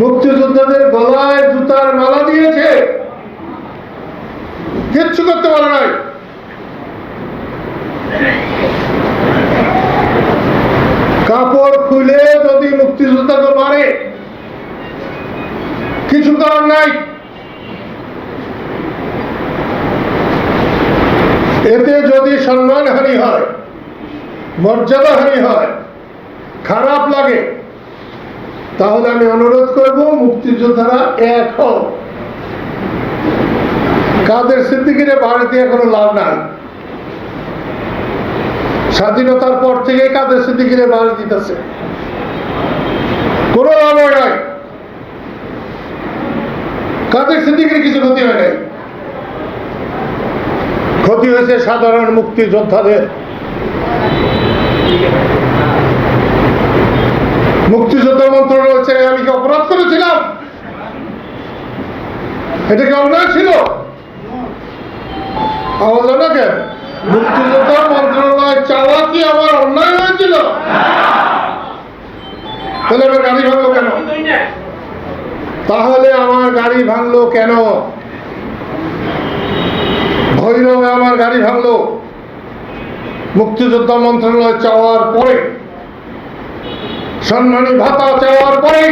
মুক্তিযোদ্ধাদের গলায় জুতার মালা দিয়েছে। কিচ্ছু করতে পারে নাই। কাপড় খুলে যদি মুক্তিযোদ্ধাকে মারে, কিছু করার নাই। এতে যদি সম্মানহানি হয়, মর্যাদাহানি হয়, খারাপ লাগে তাহলে আমি অনুরোধ করব মুক্তিযোদ্ধারা এক হোক কাদের সিদ্দিকিরে দিয়ে কোনো লাভ নাই? স্বাধীনতার পর থেকে কাদের সিদ্দিকিরে বাড়ি দিতেছে? কোনো লাভ হয় নাই। কাদের সিদ্দিকির কিছু ক্ষতি হয় নাই? ক্ষতি হয়েছে সাধারণ মুক্তিযোদ্ধাদের। মুক্তিযোদ্ধা মন্ত্রণালয় ছেড়ে আমি কি অপরাধ করেছিলাম? এটা কি অন্যায় ছিল? মুক্তিযোদ্ধা মন্ত্রণালয় চাওয়া কি আমার অন্যায় হয়েছিল? তাহলে আমার গাড়ি ভাঙলো কেন? তাহলে আমার গাড়ি ভাঙলো কেন? ভৈরবে আমার গাড়ি ভাঙলো। মুক্তিযোদ্ধা মন্ত্রণালয় চাওয়ার পরে সম্মানী ভাতা চাওয়ার পরে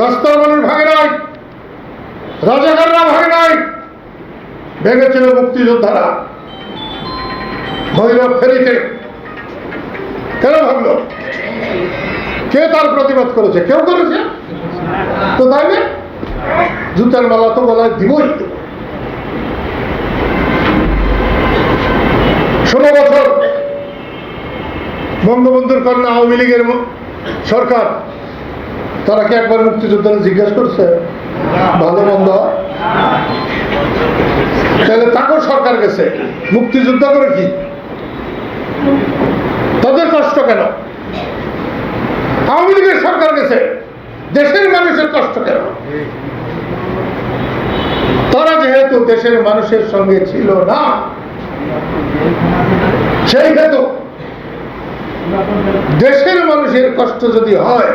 রাস্তার মানুষ ভাঙে নাই, রাজাকাররা ভাঙে নাই, ভেঙেছিল মুক্তিযোদ্ধারা। ভৈরব ফেরিতে কেন ভাবলো কে তার প্রতিবাদ করেছে? কেউ করেছে? তো তাই না? জুতার মালা তো গলায় দিবই ষোলো বছর বঙ্গবন্ধুর কন্যা আওয়ামী লীগের সরকার, তারা কি একবার মুক্তিযোদ্ধারা জিজ্ঞাসা করছে? ভালো, মন্দ? তাহলে তাকেও সরকার গেছে। মুক্তিযোদ্ধা করে কি? তাদের কষ্ট কেন? আওয়ামী লীগের সরকার গেছে। দেশের মানুষের কষ্ট কেন? তারা যেহেতু দেশের মানুষের সঙ্গে ছিল না সেই হেতু দেশের মানুষের কষ্ট যদি হয়,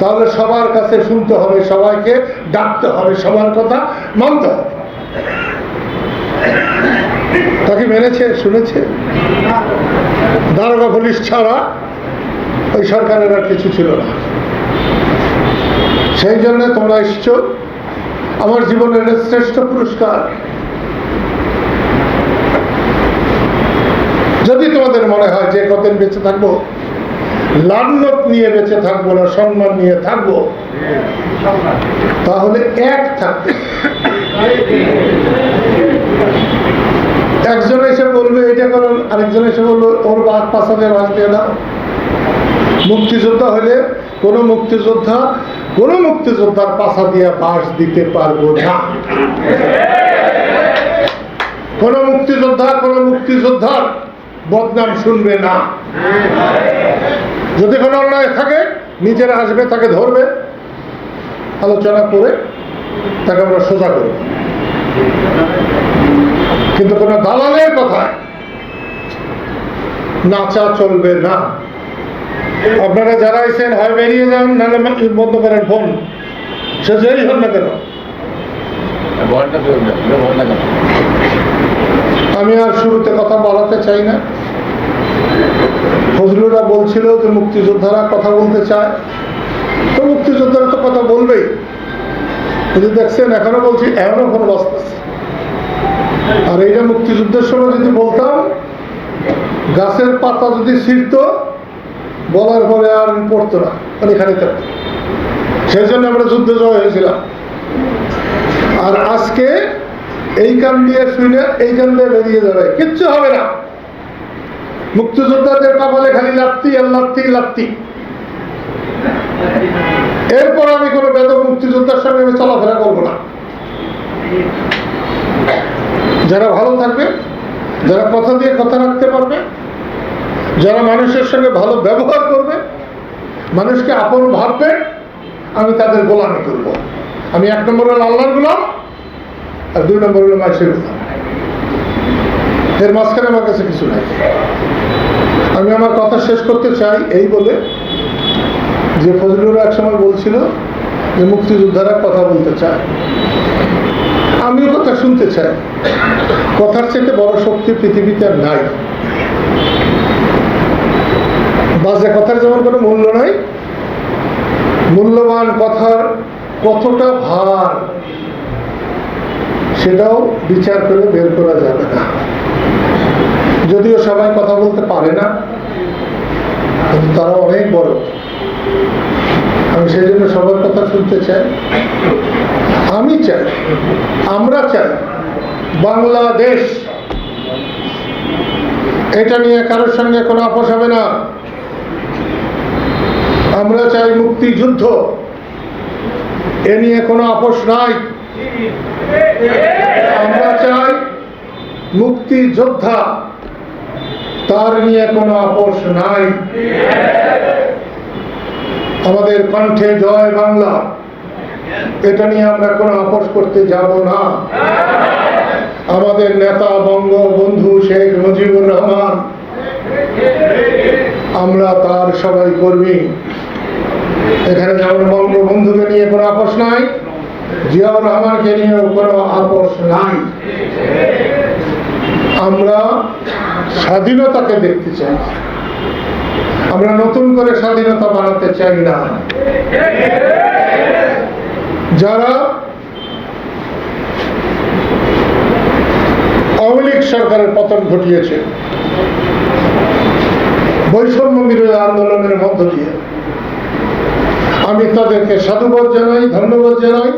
তাহলে সবার কাছে শুনতে হবে, সবাইকে ডাকতে হবে, সবার কথা মানতে হবে। তাকে মেনেছে, শুনেছে? দারোগা পুলিশ ছাড়া ওই সরকারের আর কিছু ছিল না। সেই জন্য তোমরা এসছো, আমার জীবনের শ্রেষ্ঠ পুরস্কার। যদি তোমাদের মনে হয় যে কদিন বেঁচে থাকব নিয়ে বেঁচে থাকব না, সম্মান নিয়ে থাকব। তাহলে এক একজন এসে বলবে, এটা আরেকজন এসে বলবে ওর বাস দিয়ে দাও। মুক্তিযোদ্ধা হলে কোনো মুক্তিযোদ্ধা, কোনো মুক্তিযোদ্ধার পাশা দিয়ে বাস দিতে পারব না। কোনো মুক্তিযোদ্ধা, কোনো মুক্তিযোদ্ধার বদনাম শুনবে না। যদি কোনো অন্যায় থাকে নিজেরা আসবে তাকে ধরবে। আলোচনা করে তাকে আমরা সোজা করব। কিন্তু কোনো দালালের কথায় নাচা চলবে না। আপনারা যারা এসেন হয় বেরিয়ে যান নাহলে বন্ধ করেন ফোন। সে যেই হন কেন। না কেন? আমি আর শুরুতে কথা বলাতে চাই না। ফজলুরা বলছিল যে মুক্তিযোদ্ধারা কথা বলতে চায়। তো মুক্তিযোদ্ধারা তো কথা বলবেই। যদি দেখছেন, এখনও বলছি, এখনও ফোন বাঁচতেছে আর এইটা মুক্তিযুদ্ধের সময় যদি বলতাম, গাছের পাতা যদি ছিঁড়ত, বলার পরে আর পড়তো না মানে এখানে থাকতো। সেই জন্য আমরা যুদ্ধ জয় হয়েছিলাম। আর আজকে এই কান দিয়ে শুনে এই কান দিয়ে বেরিয়ে যাবে কিচ্ছু হবে না। মুক্তিযোদ্ধাদের কপালে খালি লাত্তি আর লাত্তি লাত্তি। এরপর আমি কোনো বেদ মুক্তিযোদ্ধার সঙ্গে আমি চলাফেরা করব না। যারা ভালো থাকবে, যারা কথা দিয়ে কথা রাখতে পারবে, যারা মানুষের সঙ্গে ভালো ব্যবহার করবে, মানুষকে আপন ভাববে, আমি তাদের গোলামি করব। আমি এক নম্বর হলো আল্লাহর গোলাম, আর দুই নম্বর হলো মানুষের গোলাম। এর মাঝখানে আমার কাছে কিছু নাই। আমি আমার কথা শেষ করতে চাই এই বলে যে ফজলুর এক সময় বলছিল যে মুক্তিযোদ্ধারা কথা বলতে চায়। আমিও কথা শুনতে চাই। কথার চেয়ে বড় শক্তি পৃথিবীতে আর নাই। বাজে কথার যেমন কোনো মূল্য নাই, মূল্যবান কথার কতটা ভার, সেটাও বিচার করে বের করা যাবে না যদিও সবাই কথা বলতে পারে না। কিন্তু তারা অনেক বড়। আমি সেই জন্য সবার কথা শুনতে চাই। আমি চাই, আমরা চাই বাংলাদেশ। এটা নিয়ে কারোর সঙ্গে কোনো আপোষ হবে না। আমরা চাই মুক্তিযুদ্ধ। এ নিয়ে কোনো আপোষ নাই। আমরা চাই মুক্তিযোদ্ধা। তার নিয়ে কোনো আপোষ নাই। আমাদের কণ্ঠে জয় বাংলা। এটা নিয়ে আমরা কোনো আপোষ করতে যাব না। আমাদের নেতা, বঙ্গবন্ধু শেখ মুজিবুর রহমান, আমরা তার সবাই কর্মী। এখানে যেমন বঙ্গবন্ধুকে নিয়ে কোনো আপোষ নাই, জিয়াউর রহমানকে নিয়েও কোনো আপোষ নাই। আমরা স্বাধীনতাকে দেখতে চাই। আমরা নতুন করে স্বাধীনতা বানাতে চাই না। যারা আওয়ামী সরকারের পতন ঘটিয়েছে, বৈষম্য বিরোধী আন্দোলনের মধ্য দিয়ে, আমি তাদেরকে সাধুবাদ জানাই, ধন্যবাদ জানাই,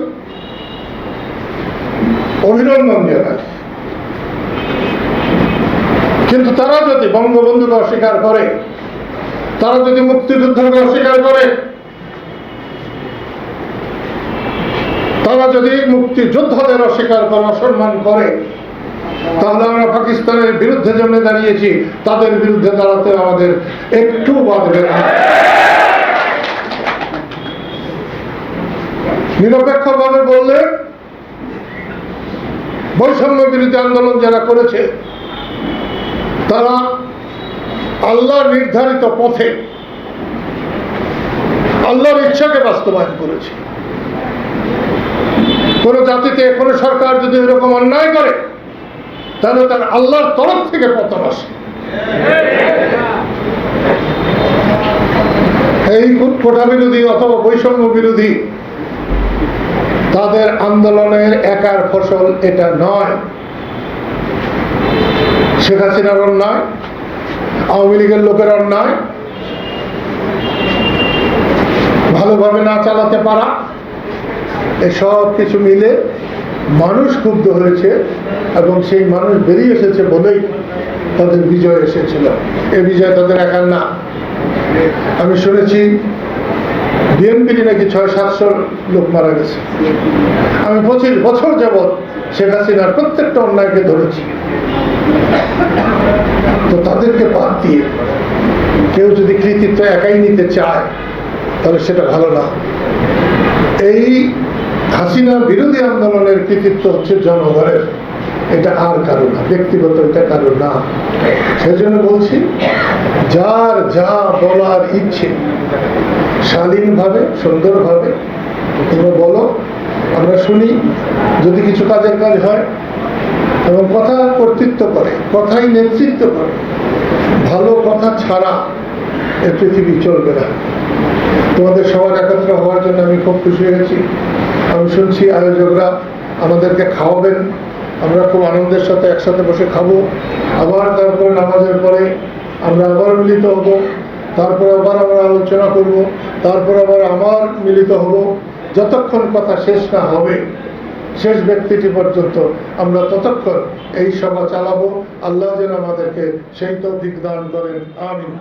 অভিনন্দন জানাই। কিন্তু তারা যদি বঙ্গবন্ধুকে অস্বীকার করে, তারা যদি মুক্তিযুদ্ধকে অস্বীকার করে, তারা যদি মুক্তিযোদ্ধাদের অস্বীকার করে অসম্মান করে, তাহলে আমরা পাকিস্তানের বিরুদ্ধে জন্য দাঁড়িয়েছি, তাদের বিরুদ্ধে দাঁড়াতে আমাদের একটু বাঁধবে না। নিরপেক্ষভাবে বললে বৈষম্য বিরোধী আন্দোলন যারা করেছে তারা আল্লাহর নির্ধারিত পথে আল্লাহর ইচ্ছাকে বাস্তবায়ন করেছে। কোন জাতিতে কোন সরকার যদি এরকম অন্যায় করে, তাহলে তার আল্লাহর তরফ থেকে পতন আসে। এই কোটা বিরোধী অথবা বৈষম্য বিরোধী তাদের আন্দোলনের একার ফসল এটা নয়। শেখ হাসিনার অন্যায়, আওয়ামী লীগের লোকের অন্যায়, ভালোভাবে না চালাতে পারা এসব কিছু মিলে মানুষ ক্ষুব্ধ হয়েছে এবং সেই মানুষ বেরিয়ে এসেছে বলেই তাদের বিজয় এসেছিল। এ বিজয় তাদের একার না। আমি শুনেছি বিএনপির নাকি ছয়, সাতশো লোক মারা গেছে। আমি পঁচিশ বছর যাবৎ শেখ হাসিনার প্রত্যেকটা অন্যায়কে ধরেছি। তাদেরকে বাদ দিয়ে কেউ যদি কৃতিত্ব একাই নিতে চায়, তাহলে সেটা ভালো না। এই হাসিনা বিরোধী আন্দোলনের কৃতিত্ব হচ্ছে জনগণের। এটা আর কারও না, ব্যক্তিগত এটা কারও না। সেজন্য বলছি, যার যা বলার ইচ্ছে, শালীনভাবে, সুন্দরভাবে, তোমরা বলো, আমরা শুনি, যদি কিছু কাজের কাজ হয় এবং কথা কর্তৃত্ব করে, কথাই নেতৃত্ব করে ভালো কথা ছাড়া এ পৃথিবী চলবে না। তোমাদের সবার একত্র হওয়ার জন্য আমি খুব খুশি হয়েছি। আমি শুনছি আয়োজকরা আমাদেরকে খাওয়াবেন। আমরা খুব আনন্দের সাথে একসাথে বসে খাব। আবার তারপরে নামাজের পরে আমরা আবার মিলিত হব। তারপরে আবার আমরা আলোচনা করব। তারপর আবার আমার মিলিত হব। যতক্ষণ কথা শেষ না হবে শেষ ব্যক্তিটি পর্যন্ত আমরা ততক্ষণ এই সভা চালাবো। আল্লাহ যেন আমাদেরকে সেই তৌফিক দান করেন। আমিন।